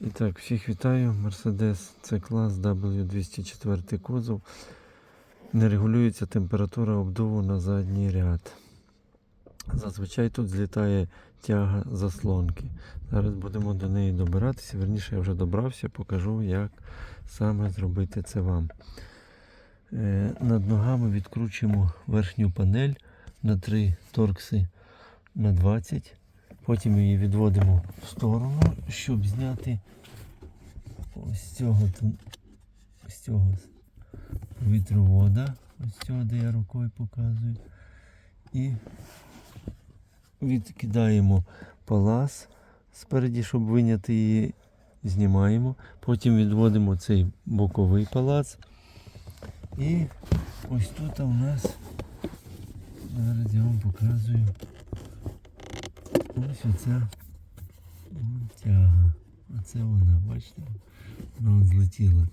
І так, всіх вітаю. Mercedes це клас W204 кузов. Не регулюється температура обдуву на задній ряд. Зазвичай тут злітає тяга заслонки. Зараз будемо до неї добиратися. Верніше я вже добрався, покажу, як саме зробити це вам. Е, Над ногами відкручуємо верхню панель на 3 торкси на 20. Потім її відводимо в сторону, щоб зняти ось цього з цього вітровода, ось цього, де я рукою показую. І відкидаємо палас спереді, щоб виняти її, знімаємо. Потім відводимо цей боковий палац. І ось тут у нас, зараз я вам показую. Ось оця тяга. Оце вона, бачите? Вона злетіла.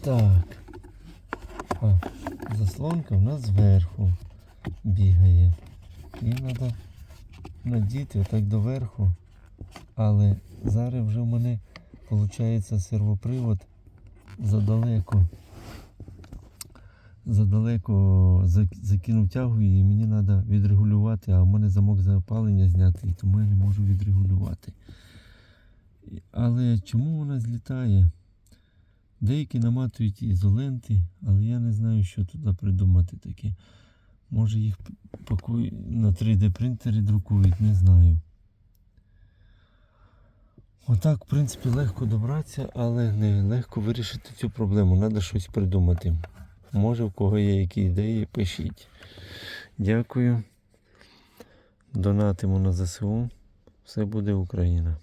Так. А, заслонка в нас зверху бігає. Її треба надіти отак доверху. Але зараз вже в мене виходить сервопривод задалеко. Задалеко зак- закинув тягу і мені треба відрегулювати, а в мене замок запалення зняти, і тому я не можу відрегулювати. Але чому вона злітає? Деякі наматують ізоленти, але я не знаю, що туди придумати таке. Може їх п- пакують на 3D принтері друкують, не знаю. Отак, в принципі, легко добратися, але не легко вирішити цю проблему. Треба щось придумати. Може, в кого є які ідеї, пишіть. Дякую. Донатимо на ЗСУ. Все буде Україна.